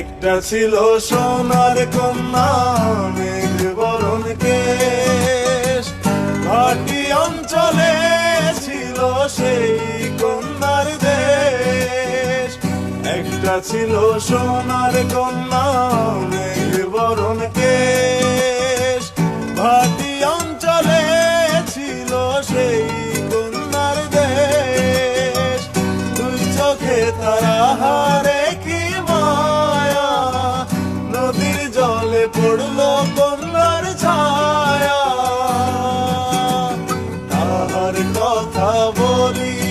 একটা ছিল সোনার কন্যা মেঘ বরণ কেশ। ঘাটি অঞ্চলে ছিল সেই কন্যার দেশ। একটা ছিল সোনার কন্যা মেঘ বরণ কেশ। ভাটি অঞ্চলে ছিল সেই কন্যার দেশ। দুই চোখে তারা কথা বলি।